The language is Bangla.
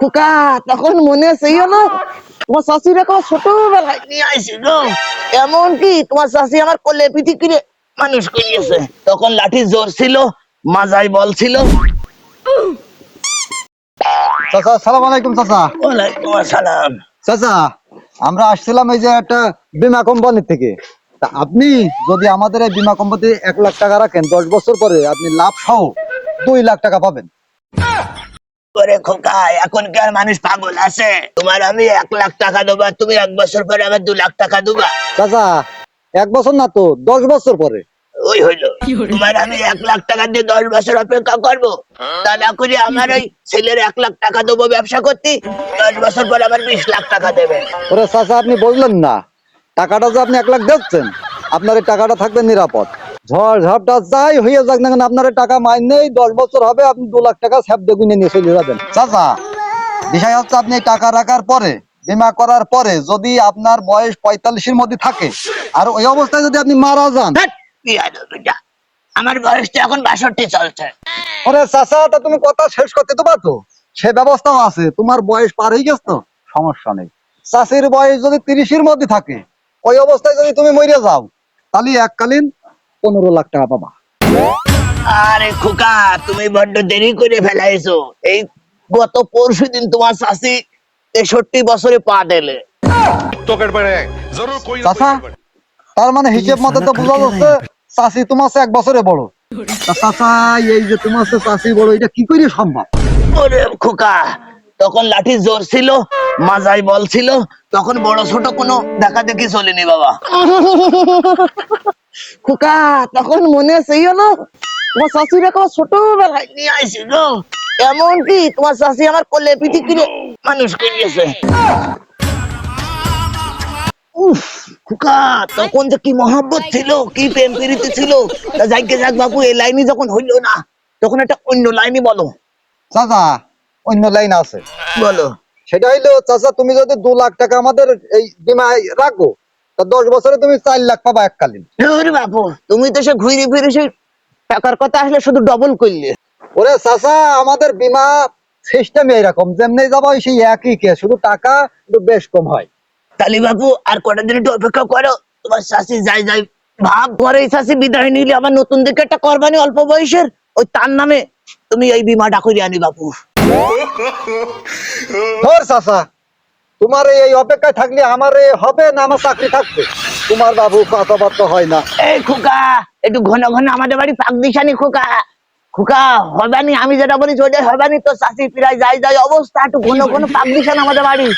খোকা তখন মনে তোমার শাশুড়ি আমার ছোটবেলায় নিয়ে আইসি গো এমন কি তোমার শাশি আমার কোলে পিঠি কিনে মানুষ করিয়েছে। তখন লাঠি জোর ছিল মাজাই বল ছিল। চাচা সালাম আলাইকুম চাচা। ওয়ালাইকুম আসসালাম। চাচা আমরা আসছিলাম এই যে একটা বিমা কোম্পানি থেকে। তা আপনি যদি আমাদের এই বিমা কোম্পানি এক লাখ টাকা রাখেন দশ বছর পরে আপনি লাভ সহ দুই লাখ টাকা পাবেন। করে খোকা এখন কি আর মানুষ পাগল আছে। তোমার আমি এক লাখ টাকা দেবো তুমি এক বছর পরে আমার দু লাখ টাকা দেবা। চাচা এক বছর না তো দশ বছর পরে। ওই হইল। তোমার আমি এক লাখ টাকা দিয়ে দশ বছর অপেক্ষা করব। তা না করে আমার ওই ছেলের এক লাখ টাকা দেবো ব্যবসা করতে। দশ বছর পর আমার বিশ লাখ টাকা দেবে। ওরে চাচা আপনি বললেন না। টাকাটা যে আপনি এক লাখ দিচ্ছেন আপনার এই টাকাটা থাকবে নিরাপদ। ঝড় ঝড়টা যাই হয়ে যাক না কেন আপনার টাকা মাইন নেই দশ বছর হবে আপনি দু লাখ টাকা স্যাপ দেগুনে নিয়ে চলে যাবেন। চাচা বিষয় হচ্ছে আপনি টাকা রাখার পরে বিমা করার পরে যদি আপনার বয়স পঁয়তাল্লিশের মধ্যে থাকে আর ওই অবস্থায় যদি আপনি মারা যান। আমার বয়সটা এখন বাষট্টি চলছে। ওরে চাচা তা তুমি কথা শেষ করতে তো পারতো? সে ব্যবস্থাও আছে তোমার বয়স পার হয়ে গেছে তো? সমস্যা নেই। চাষির বয়স যদি তিরিশের মধ্যে থাকে ওই অবস্থায় যদি তুমি মরে যাও তাহলে এককালীন পনেরো লাখ টাকা পাবা। আরে খোকা তুমি বড্ড দেরি করে ফেলাইছো। এই গত পরশু দিন তোমার শাশি তেষট্টি বছরে পা দিলে। তার মানে হিসেব তো যাচ্ছে তোমার এক বছরে বড়। চাচা এই যে তোমার চাষি বড় এটা কি করে সম্ভব? ওরে খোকা তখন লাঠি জোর ছিল মাজাই বল ছিল তখন বড় ছোট কোনো দেখা দেখি চলেনি বাবা। খোকা তখন মনে হলো তোমার শাশুড়ি আমার ছোটবেলায় নিয়ে আইসি গো এমন কি তোমার শাশি আমার কোলে পিঠি কিনে মানুষ করিয়েছে। উফ খোকা তখন যে কি মহাব্বত ছিল কি প্রেম প্রীতি ছিল তা যাক বাবু এই যখন হইল না তখন একটা অন্য লাইনই বলো। চাচা অন্য লাইন আছে। বলো। সেটা হইল চাচা তুমি যদি দু লাখ টাকা আমাদের এই বিমায় রাখো তা দশ বছরে তুমি চার লাখ পাবা এককালীন। বাপু তুমি তো সে ঘুরে ফিরে সে টাকার কথা আসলে শুধু ডবল করলে। ওরে চাচা আমাদের বিমা সিস্টেম এরকম যেমনি যাব সেই একই কে শুধু টাকা একটু বেশ কম হয়। তালি বাপু আর কটা দিন একটু অপেক্ষা করো তোমার শাশি যাই যাই ভাব পরে শাশি বিদায় নিলে আমার নতুন দিকে একটা করবানি অল্প বয়সের ওই তার নামে তুমি এই বিমাটা করে আনি বাপু ধর চাচা তোমার এই অপেক্ষায় থাকলে আমার হবে না, আমার চাকরি থাকবে। তোমার বাবু কথাবার্তা হয় না। এই খুকা, একটু ঘন ঘন আমাদের বাড়ি পাক দিশানি খুকা। খোকা, হবানি, আমি যেটা বলি ওইটাই হবানি তো চাষি প্রায় যাই যাই অবস্থা, একটু ঘন ঘন পাক দিশান আমাদের বাড়ি।